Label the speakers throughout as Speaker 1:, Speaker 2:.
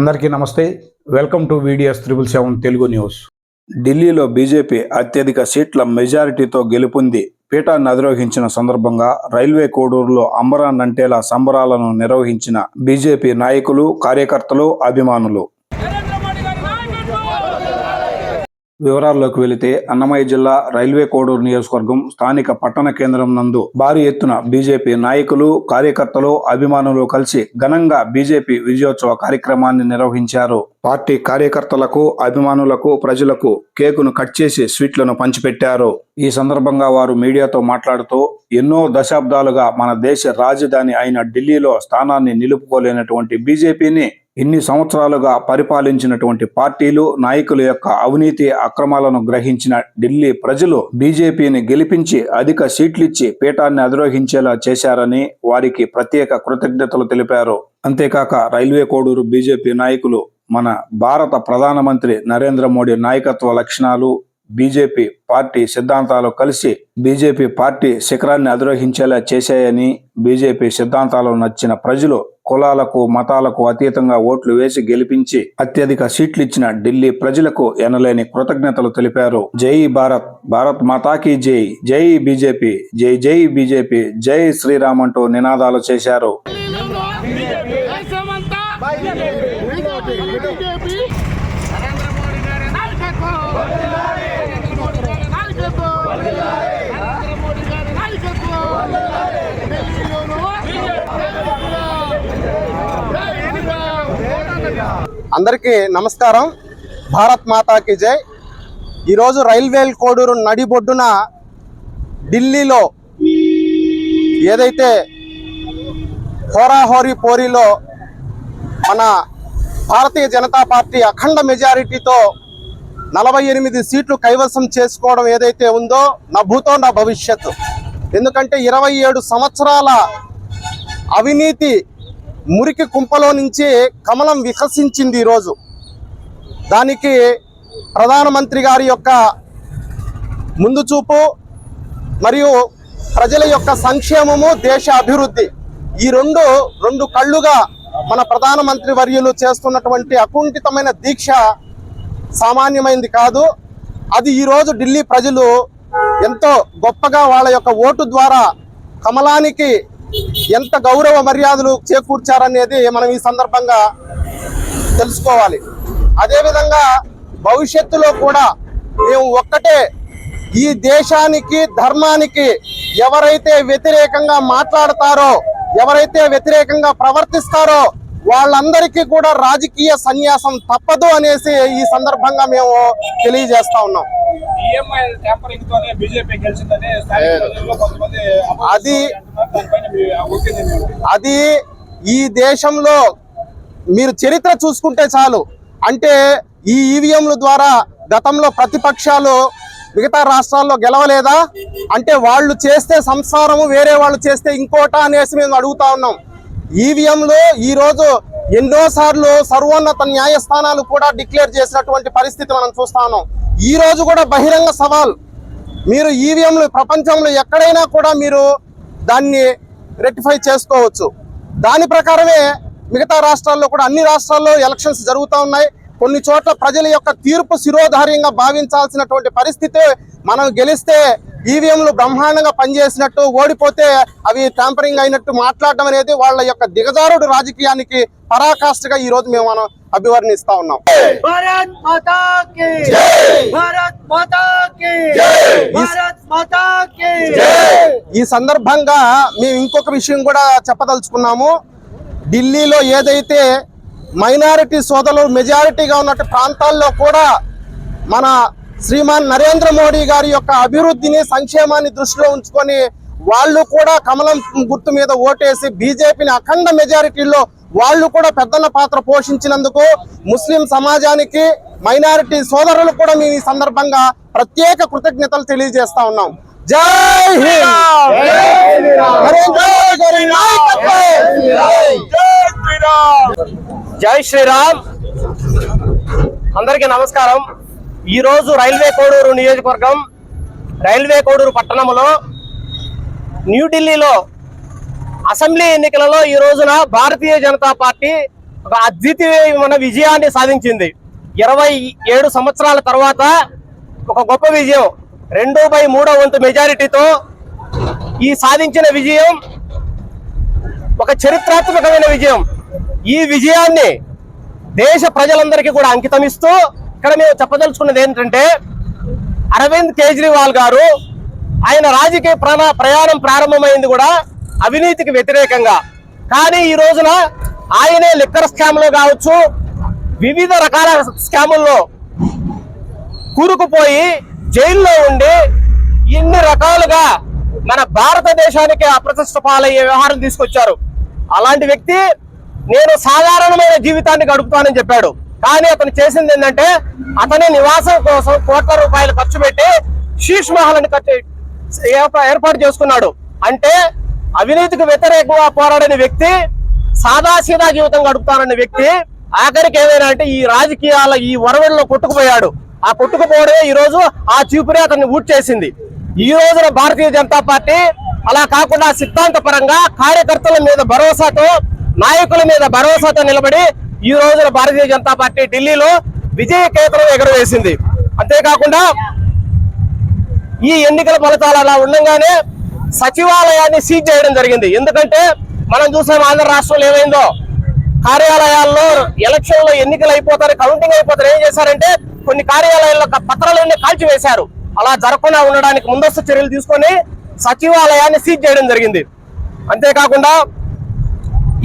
Speaker 1: అందరికీ నమస్తే. Welcome to videos triple seven Telugu news ఢిల్లీలో బీజేపీ అత్యధిక సీట్ల మెజారిటీతో గెలుపొంది పీఠాన్ని అధిరోహించిన సందర్భంగా రైల్వే కోడూరులో అంబరాన్ అంటేలా సంబరాలను నిర్వహించిన బీజేపీ నాయకులు కార్యకర్తలు అభిమానులు
Speaker 2: నరేంద్ర మోడీ గారి నాయకత్వం
Speaker 1: వివరాల్లోకి వెళితే అన్నమయ్య జిల్లా రైల్వే కోడూరు నియోజకవర్గం స్థానిక పట్టణ కేంద్రం నందు భారీ ఎత్తున బీజేపీ నాయకులు కార్యకర్తలు అభిమానులు కలిసి ఘనంగా బీజేపీ విజయోత్సవ కార్యక్రమాన్ని నిర్వహించారు. పార్టీ కార్యకర్తలకు అభిమానులకు ప్రజలకు కేకును కట్ చేసి స్వీట్లను పంచిపెట్టారు. ఈ సందర్భంగా వారు మీడియాతో మాట్లాడుతూ ఎన్నో దశాబ్దాలుగా మన దేశ రాజధాని అయిన ఢిల్లీలో స్థానాన్ని నిలుపుకోలేనటువంటి బీజేపీని ఇన్ని సంవత్సరాలుగా పరిపాలించినటువంటి పార్టీలు నాయకుల యొక్క అవినీతి అక్రమాలను గ్రహించిన ఢిల్లీ ప్రజలు బీజేపీని గెలిపించి అధిక సీట్లిచ్చి పీఠాన్ని అధిరోహించేలా చేశారని వారికి ప్రత్యేక కృతజ్ఞతలు తెలిపారు. అంతేకాక రైల్వే కోడూరు బీజేపీ నాయకులు మన భారత ప్రధానమంత్రి నరేంద్ర మోడీ నాయకత్వ లక్షణాలు బీజేపీ పార్టీ సిద్ధాంతాలు కలిసి బీజేపీ పార్టీ శిఖరాన్ని అధిరోహించేలా చేశాయని బీజేపీ సిద్ధాంతాలు నచ్చిన ప్రజలు కులాలకు మతాలకు అతీతంగా ఓట్లు వేసి గెలిపించి అత్యధిక సీట్లు ఇచ్చిన ఢిల్లీ ప్రజలకు ఎనలేని కృతజ్ఞతలు తెలిపారు. జై భారత్ భారత్ మాతాకి జై జై బీజేపీ జై జై బీజేపీ జై శ్రీరామ్ అంటూ నినాదాలు చేశారు
Speaker 2: బీజేపీ దేశమంతా బీజేపీ నరేంద్ర మోడీ గారి నాయకత్వం నరేంద్ర మోడీ గారి నాయకత్వం నరేంద్ర మోడీ గారి నాయకత్వం ఢిల్లీలోనూ
Speaker 3: అందరికీ నమస్కారం. భారత్ మాతాకి జై. ఈరోజు రైల్వే కోడూరు నడిబొడ్డున ఢిల్లీలో ఏదైతే హోరాహోరీ పోరీలో మన భారతీయ జనతా పార్టీ అఖండ మెజారిటీతో నలభై ఎనిమిది సీట్లు కైవసం చేసుకోవడం ఏదైతే ఉందో నా భూతో నా భవిష్యత్తు. ఎందుకంటే ఇరవై ఏడు సంవత్సరాల అవినీతి మురికి కుంపలో నుంచి కమలం వికసించింది ఈరోజు. దానికి ప్రధానమంత్రి గారి యొక్క ముందు చూపు మరియు ప్రజల యొక్క సంక్షేమము దేశ అభివృద్ధి ఈ రెండు రెండు కళ్ళుగా మన ప్రధానమంత్రి వర్యులు చేస్తున్నటువంటి అకుంఠితమైన దీక్ష సామాన్యమైంది కాదు. అది ఈరోజు ఢిల్లీ ప్రజలు ఎంతో గొప్పగా వాళ్ళ యొక్క ఓటు ద్వారా కమలానికి ఎంత గౌరవ మర్యాదలు చేకూర్చారనేది మనం ఈ సందర్భంగా తెలుసుకోవాలి. అదేవిధంగా భవిష్యత్తులో కూడా మేము ఒక్కటే ఈ దేశానికి ధర్మానికి ఎవరైతే వ్యతిరేకంగా మాట్లాడతారో ఎవరైతే వ్యతిరేకంగా ప్రవర్తిస్తారో వాళ్ళందరికీ కూడా రాజకీయ సన్యాసం తప్పదు అనేసి ఈ సందర్భంగా మేము తెలియజేస్తా ఉన్నాం.
Speaker 4: కొంతమంది
Speaker 3: అది-? అది ఈ దేశంలో మీరు చరిత్ర చూసుకుంటే చాలు. అంటే ఈ ఈవీఎంల ద్వారా గతంలో ప్రతిపక్షాలు మిగతా రాష్ట్రాల్లో గెలవలేదా? అంటే వాళ్ళు చేస్తే సంసారము వేరే వాళ్ళు చేస్తే ఇంకోట అనేసి మేము అడుగుతా ఉన్నాం. ఈవీఎంలు ఈరోజు ఎన్నోసార్లు సర్వోన్నత న్యాయస్థానాలు కూడా డిక్లేర్ చేసినటువంటి పరిస్థితి మనం చూస్తా ఉన్నాం ఈ రోజు కూడా బహిరంగ సవాల్. మీరు ఈవీఎంలు ప్రపంచంలో ఎక్కడైనా కూడా మీరు దాన్ని రెక్టిఫై చేసుకోవచ్చు. దాని ప్రకారమే మిగతా రాష్ట్రాల్లో కూడా అన్ని రాష్ట్రాల్లో ఎలక్షన్స్ జరుగుతూ ఉన్నాయి. కొన్ని చోట్ల ప్రజల యొక్క తీర్పు శిరోధార్యంగా భావించాల్సినటువంటి పరిస్థితి మనం గెలిస్తే ఈవీఎంలు బ్రహ్మాండంగా పనిచేసినట్టు ఓడిపోతే అవి ట్యాంపరింగ్ అయినట్టు మాట్లాడడం అనేది వాళ్ళ యొక్క దిగజారుడు రాజకీయానికి పరాకాష్ఠగా ఈ రోజు మేము మనం అభివర్ణిస్తా ఉన్నాం. ఈ సందర్భంగా మేము ఇంకొక విషయం కూడా చెప్పదలుచుకున్నాము. ఢిల్లీలో ఏదైతే మైనారిటీ సోదరులు మెజారిటీగా ఉన్న ప్రాంతాల్లో కూడా మన శ్రీమాన్ నరేంద్ర మోడీ గారి యొక్క అభివృద్ధిని సంక్షేమాన్ని దృష్టిలో ఉంచుకొని వాళ్ళు కూడా కమలం గుర్తు మీద ఓటేసి బీజేపీని అఖండ మెజారిటీలో వాళ్ళు కూడా పెద్దన్న పాత్ర పోషించినందుకు ముస్లిం సమాజానికి మైనారిటీ సోదరులు కూడా మేము ఈ సందర్భంగా ప్రత్యేక కృతజ్ఞతలు తెలియజేస్తా ఉన్నాం. జై హింద్ నరేంద్ర మోడీ గారి నాయకత్వం
Speaker 5: జై శ్రీరామ్. అందరికీ నమస్కారం. ఈరోజు రైల్వే కోడూరు నియోజకవర్గం రైల్వే కోడూరు పట్టణంలో న్యూఢిల్లీలో అసెంబ్లీ ఎన్నికలలో ఈ రోజున భారతీయ జనతా పార్టీ ఒక అద్వితీయమైన విజయాన్ని సాధించింది. ఇరవై ఏడు సంవత్సరాల తర్వాత ఒక గొప్ప విజయం రెండు బై మూడో వంతు మెజారిటీతో ఈ సాధించిన విజయం ఒక చరిత్రాత్మకమైన విజయం. ఈ విజయాన్ని దేశ ప్రజలందరికీ కూడా అంకితం ఇస్తూ ఇక్కడ మేము చెప్పదలుచుకున్నది ఏంటంటే అరవింద్ కేజ్రీవాల్ గారు ఆయన రాజకీయ ప్రాణ ప్రయాణం ప్రారంభమైంది కూడా అవినీతికి వ్యతిరేకంగా. కానీ ఈ రోజున ఆయనే లిక్కర్ స్కామ్లో కావచ్చు వివిధ రకాల స్కాముల్లో కూరుకుపోయి జైల్లో ఉండి ఇన్ని రకాలుగా మన భారతదేశానికి అప్రతిష్ట పాలయ్యే వ్యవహారం తీసుకొచ్చారు. అలాంటి వ్యక్తి నేను సాధారణమైన జీవితాన్ని గడుపుతానని చెప్పాడు. కానీ అతను చేసింది ఏంటంటే అతని నివాసం కోసం కోట్ల రూపాయలు ఖర్చు పెట్టి శీష్ మహల్ని ఏర్పాటు చేసుకున్నాడు. అంటే అవినీతికి వ్యతిరేకంగా పోరాడిన వ్యక్తి సాదాసీదా జీవితం గడుపుతానన్న వ్యక్తి ఆఖరికి ఏమైనా అంటే ఈ రాజకీయాల ఈ వరవడిలో కొట్టుకుపోయాడు. ఆ కొట్టుకుపోవడమే ఈ రోజు ఆ చూపునే అతన్ని ఊడ్చేసింది ఈ రోజున భారతీయ జనతా పార్టీ అలా కాకుండా సిద్ధాంత పరంగా కార్యకర్తల మీద భరోసాతో నాయకుల మీద భరోసాతో నిలబడి ఈ రోజున భారతీయ జనతా పార్టీ ఢిల్లీలో విజయ కేతనం ఎగరవేసింది. అంతేకాకుండా ఈ ఎన్నికల ఫలితాలు అలా ఉండగానే సచివాలయాన్ని సీజ్ చేయడం జరిగింది. ఎందుకంటే మనం చూసాం ఆంధ్ర రాష్ట్రంలో ఏమైందో? కార్యాలయాల్లో ఎలక్షన్లో ఎన్నికలు అయిపోతారు కౌంటింగ్ అయిపోతారు. ఏం చేశారంటే కొన్ని కార్యాలయాల్లో క- పత్రాలన్నీ కాల్చివేశారు. అలా జరగకుండా ఉండడానికి ముందస్తు చర్యలు తీసుకొని సచివాలయాన్ని సీజ్ చేయడం జరిగింది. అంతేకాకుండా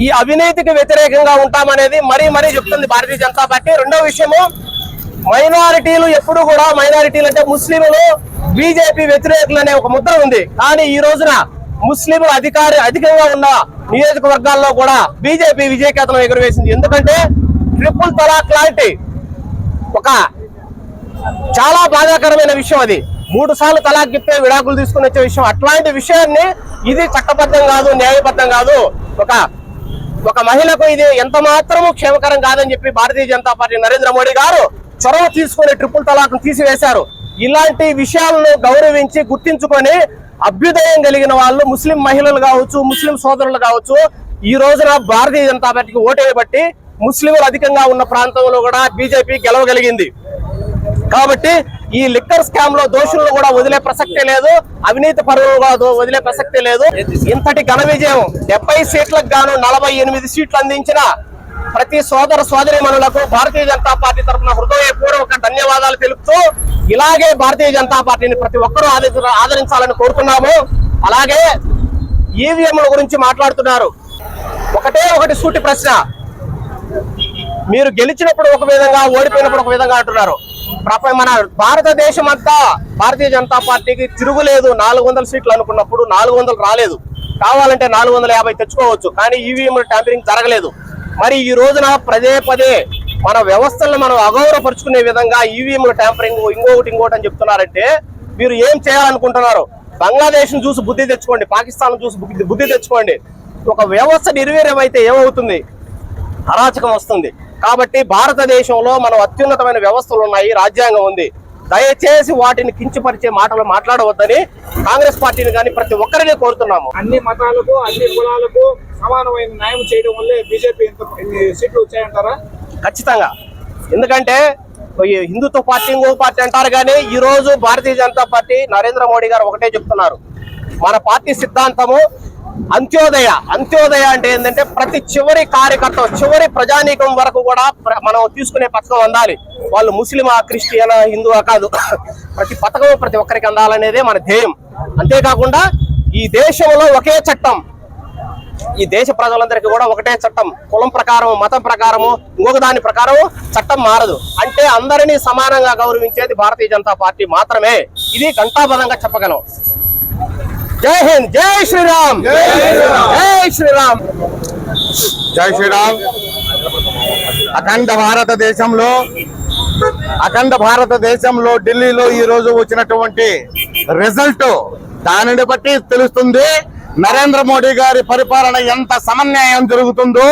Speaker 5: ఈ అవినీతికి వ్యతిరేకంగా ఉంటామనేది మరీ మరీ చెప్తుంది భారతీయ జనతా పార్టీ. రెండో విషయము మైనారిటీలు ఎప్పుడు కూడా మైనారిటీలు అంటే ముస్లింలు బీజేపీ వ్యతిరేకులు అనే ఒక ముద్ర ఉంది. కానీ ఈ రోజున ముస్లింలు అధికారి అధికంగా ఉన్న నియోజకవర్గాల్లో కూడా బీజేపీ విజయకేతనం ఎగురవేసింది. ఎందుకంటే ట్రిపుల్ తలాక్ లాంటి ఒక చాలా బాధాకరమైన విషయం అది. మూడు సార్లు తలాక్ చెప్తే విడాకులు తీసుకుని వచ్చే విషయం. అట్లాంటి విషయాన్ని ఇది చట్టబద్ధం కాదు న్యాయబద్ధం కాదు. ఒక ఒక మహిళకు ఇది ఎంత మాత్రము క్షేమకరం కాదని చెప్పి భారతీయ జనతా పార్టీ నరేంద్ర మోడీ గారు చొరవ తీసుకుని ట్రిపుల్ తలాక్ తీసివేశారు. ఇలాంటి విషయాలను గౌరవించి గుర్తించుకొని అభ్యుదయం కలిగిన వాళ్ళు ముస్లిం మహిళలు కావచ్చు ముస్లిం సోదరులు కావచ్చు ఈ రోజున భారతీయ జనతా పార్టీకి ఓటేయబట్టి ముస్లింలు అధికంగా ఉన్న ప్రాంతంలో కూడా బీజేపీ గెలవగలిగింది. కాబట్టి ఈ లిక్కర్ స్కామ్లో దోషులను కూడా వదిలే ప్రసక్తే లేదు అవినీతి పరువులు కూడా వదిలే ప్రసక్తే లేదు. ఇంతటి ఘన విజయం డెబ్బై సీట్లకు గాను నలభై ఎనిమిది సీట్లు అందించిన ప్రతి సోదర సోదరి మనులకు భారతీయ జనతా పార్టీ తరఫున హృదయపూర్వక ధన్యవాదాలు తెలుపుతూ ఇలాగే భారతీయ జనతా పార్టీని ప్రతి ఒక్కరూ ఆదరి- ఆదరించాలని కోరుతున్నాము. అలాగే ఈవీఎంల గురించి మాట్లాడుతున్నారు. ఒకటే ఒకటి సూటి ప్రశ్న. మీరు గెలిచినప్పుడు ఒక విధంగా ఓడిపోయినప్పుడు ఒక విధంగా అంటున్నారు. మన భారతదేశం అంతా భారతీయ జనతా పార్టీకి తిరుగులేదు. నాలుగు వందల సీట్లు అనుకున్నప్పుడు నాలుగు వందలు రాలేదు. కావాలంటే నాలుగు వందల యాభై తెచ్చుకోవచ్చు. కానీ ఈవీఎంల ట్యాంపరింగ్ జరగలేదు. మరి ఈ రోజున పదే పదే మన వ్యవస్థలను మనం అగౌరవపరుచుకునే విధంగా ఈవీఎంల ట్యాంపరింగ్ ఇంకొకటి ఇంకోటి అని చెప్తున్నారంటే మీరు ఏం చేయాలనుకుంటున్నారు? బంగ్లాదేశ్ చూసి బుద్ధి తెచ్చుకోండి. పాకిస్తాన్ చూసి బుద్ధి బుద్ధి తెచ్చుకోండి. ఒక వ్యవస్థ నిర్వీర్యం అయితే ఏమవుతుంది? అరాచకం వస్తుంది. కాబట్టి భారతదేశంలో మనం అత్యున్నతమైన వ్యవస్థలు ఉన్నాయి రాజ్యాంగం ఉంది. దయచేసి వాటిని కించపరిచే మాటలు మాట్లాడవద్దని కాంగ్రెస్ పార్టీని కానీ ప్రతి ఒక్కరిని కోరుతున్నాము.
Speaker 4: అన్ని మతాలకు అన్ని కులాలకు సమానమైన న్యాయం చేయడం వల్లే బీజేపీ ఇంత సీట్లు వచ్చాయంటారా?
Speaker 5: ఖచ్చితంగా. ఎందుకంటే హిందుత్వ పార్టీ ఇంకో పార్టీ అంటారు కానీ ఈ రోజు భారతీయ జనతా పార్టీ నరేంద్ర మోడీ గారు ఒకటే చెప్తున్నారు. మన పార్టీ సిద్ధాంతము అంత్యోదయ. అంత్యోదయ అంటే ఏంటంటే ప్రతి చివరి కార్యకర్త చివరి ప్రజానీకం వరకు కూడా ప్ర- మనం తీసుకునే పథకం అందాలి. వాళ్ళు ముస్లిమా క్రిస్టియనా హిందువా కాదు. ప్రతి పథకం ప్రతి ఒక్కరికి అందాలనేదే మన ధ్యేయం. అంతేకాకుండా ఈ దేశంలో ఒకే చట్టం. ఈ దేశ ప్రజలందరికీ కూడా ఒకటే చట్టం. కులం ప్రకారం మతం ప్రకారము ఇంకొక దాని ప్రకారం చట్టం మారదు. అంటే అందరినీ సమానంగా గౌరవించేది భారతీయ జనతా పార్టీ మాత్రమే. ఇది ఘంటాబద్ధంగా చెప్పగలం. జై హింద్ జై శ్రీరామ్. జై శ్రీరామ్.
Speaker 3: జై శ్రీరామ్. అఖండ భారతదేశంలో అఖండ భారతదేశంలో ఢిల్లీలో ఈ రోజు వచ్చినటువంటి రిజల్ట్ దానిని బట్టి తెలుస్తుంది. నరేంద్ర మోడీ గారి పరిపాలన ఎంత సమన్యాయం జరుగుతుందో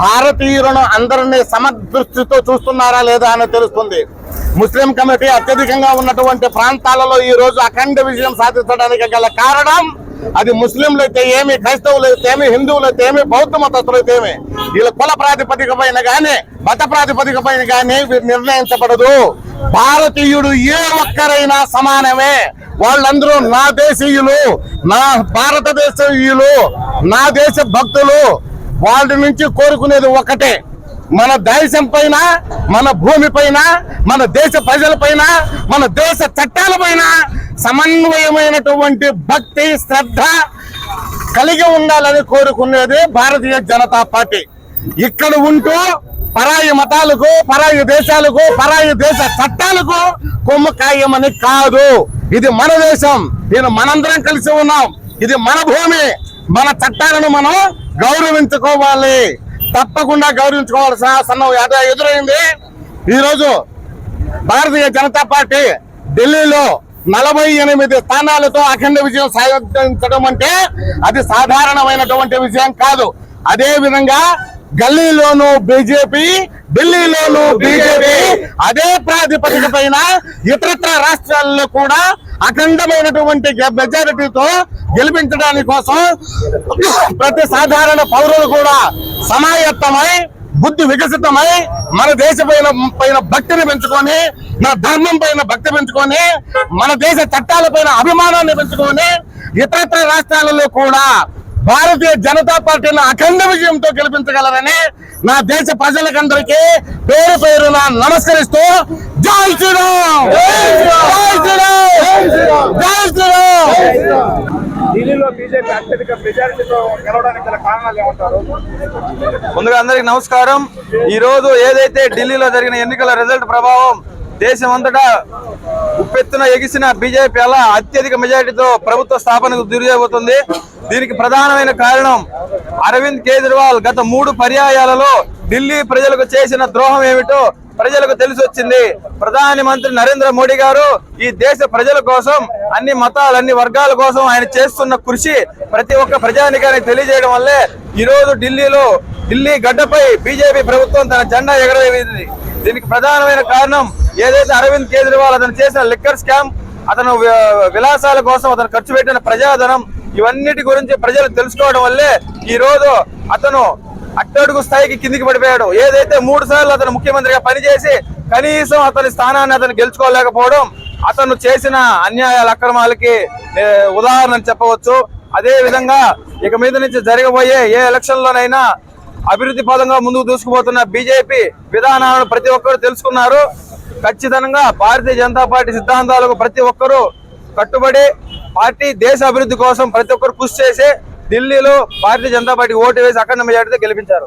Speaker 3: భారతీయులను అందరినీ సమదృష్టితో చూస్తున్నారా లేదా అని తెలుస్తుంది. ముస్లిం కమిటీ అత్యధికంగా ఉన్నటువంటి ప్రాంతాలలో ఈ రోజు అఖండ విజయం సాధించడానికి గల కారణం
Speaker 6: అది ముస్లింలు అయితే ఏమి క్రైస్తవులు అయితే ఏమి హిందువులు అయితే ఏమి బౌద్ధ మతస్థులు అయితే ఏమి. వీళ్ళ కుల ప్రాతిపదిక పైన కానీ మత ప్రాతిపదిక పైన కానీ వీరు నిర్ణయించబడదు. భారతీయుడు ఏ ఒక్కరైనా సమానమే. వాళ్ళందరూ నా దేశీయులు నా భారతదేశీయులు నా దేశ భక్తులు వాళ్ళ నుంచి కోరుకునేది ఒకటే. మన దేశం పైన మన భూమి పైన మన దేశ ప్రజల పైన మన దేశ చట్టాల పైన సమన్వయమైనటువంటి భక్తి శ్రద్ధ కలిగి ఉండాలని కోరుకునేది భారతీయ జనతా పార్టీ. ఇక్కడ ఉంటూ పరాయి మతాలకు పరాయి దేశాలకు పరాయి దేశ చట్టాలకు కొమ్ము కాయమని కాదు. ఇది మన దేశం. దీని మనందరం కలిసి ఉన్నాం. ఇది మన భూమి. మన చట్టాలను మనం గౌరవించుకోవాలి. తప్పకుండా గౌరవించుకోవాల్సిన సన్నం ఎదురైంది. ఈరోజు భారతీయ జనతా పార్టీ ఢిల్లీలో నలభై ఎనిమిది స్థానాలతో అఖండ విజయం సాధించడం అంటే అది సాధారణమైనటువంటి విజయం కాదు. అదే విధంగా గల్లీలోను బీజేపీ ఢిల్లీలోను బీజేపీ అదే ప్రాతిపదిక పైన ఇతరత్ర రాష్ట్రాల్లో కూడా అఖండమైనటువంటి మెజారిటీతో గెలిపించడానికి కోసం ప్రతి సాధారణ పౌరులు కూడా సమాయత్తమై బుద్ధి వికసితమై మన దేశ పైన పైన భక్తిని పెంచుకొని మన ధర్మం పైన భక్తి పెంచుకొని మన దేశ చట్టాల పైన అభిమానాన్ని పెంచుకొని ఇతరత్ర రాష్ట్రాలలో కూడా భారతీయ జనతా పార్టీని అఖండ విజయంతో గెలిపించగలరని నా దేశ ప్రజలకందరికీ పేరు పేరున నమస్కరిస్తూ జై శ్రీరామ్! జై శ్రీరామ్! జై శ్రీరామ్!
Speaker 4: ఢిల్లీలో బీజేపీ అత్యధిక మెజారిటీతో గెలవడానికి గల కారణాలు ఏమంటారు?
Speaker 7: ముందుగా అందరికి నమస్కారం. ఈ రోజు ఏదైతే ఢిల్లీలో జరిగిన ఎన్నికల రిజల్ట్ ప్రభావం దేశం అంతటా ఉప్పెత్తున ఎగిసిన బీజేపీ అలా అత్యధిక మెజారిటీతో ప్రభుత్వ స్థాపనకు దుర్జరుగుతుంది దీనికి ప్రధానమైన కారణం అరవింద్ కేజ్రీవాల్ గత మూడు పర్యాయాలలో ఢిల్లీ ప్రజలకు చేసిన ద్రోహం ఏమిటో ప్రజలకు తెలిసి వచ్చింది ప్రధాని మంత్రి నరేంద్ర మోడీ గారు ఈ దేశ ప్రజల కోసం అన్ని మతాలు అన్ని వర్గాల కోసం ఆయన చేస్తున్న కృషి ప్రతి ఒక్క ప్రజానికానికి తెలియజేయడం వల్లే ఈ రోజు ఢిల్లీలో ఢిల్లీ గడ్డపై బీజేపీ ప్రభుత్వం తన జెండా ఎగరవేసింది. దీనికి ప్రధానమైన కారణం ఏదైతే అరవింద్ కేజ్రీవాల్ అతను చేసిన లిక్కర్ స్కామ్ అతను విలాసాల కోసం అతను ఖర్చు పెట్టిన ప్రజాధనం ఇవన్నిటి గురించి ప్రజలు తెలుసుకోవడం వల్లే ఈ రోజు అతను అట్టడుగు స్థాయికి కిందికి పడిపోయాడు. ఏదైతే మూడు సార్లు అతను ముఖ్యమంత్రిగా పనిచేసి కనీసం అతని స్థానాన్ని అతను గెలుచుకోలేకపోవడం అతను చేసిన అన్యాయాల అక్రమాలకి ఉదాహరణ చెప్పవచ్చు. అదే విధంగా ఇక మీద నుంచి జరగబోయే ఏ ఎలక్షన్ లోనైనా అభివృద్ధి పదంగా ముందుకు దూసుకుపోతున్న బీజేపీ విధానాలను ప్రతి ఒక్కరు తెలుసుకున్నారు. ఖచ్చితంగా భారతీయ జనతా పార్టీ సిద్ధాంతాలకు ప్రతి ఒక్కరూ కట్టుబడి పార్టీ దేశ అభివృద్ధి కోసం ప్రతి ఒక్కరు కృషి చేసి ఢిల్లీలో భారతీయ జనతా పార్టీ ఓటు వేసి అఖండ మెజార్టీతో గెలిపించారు.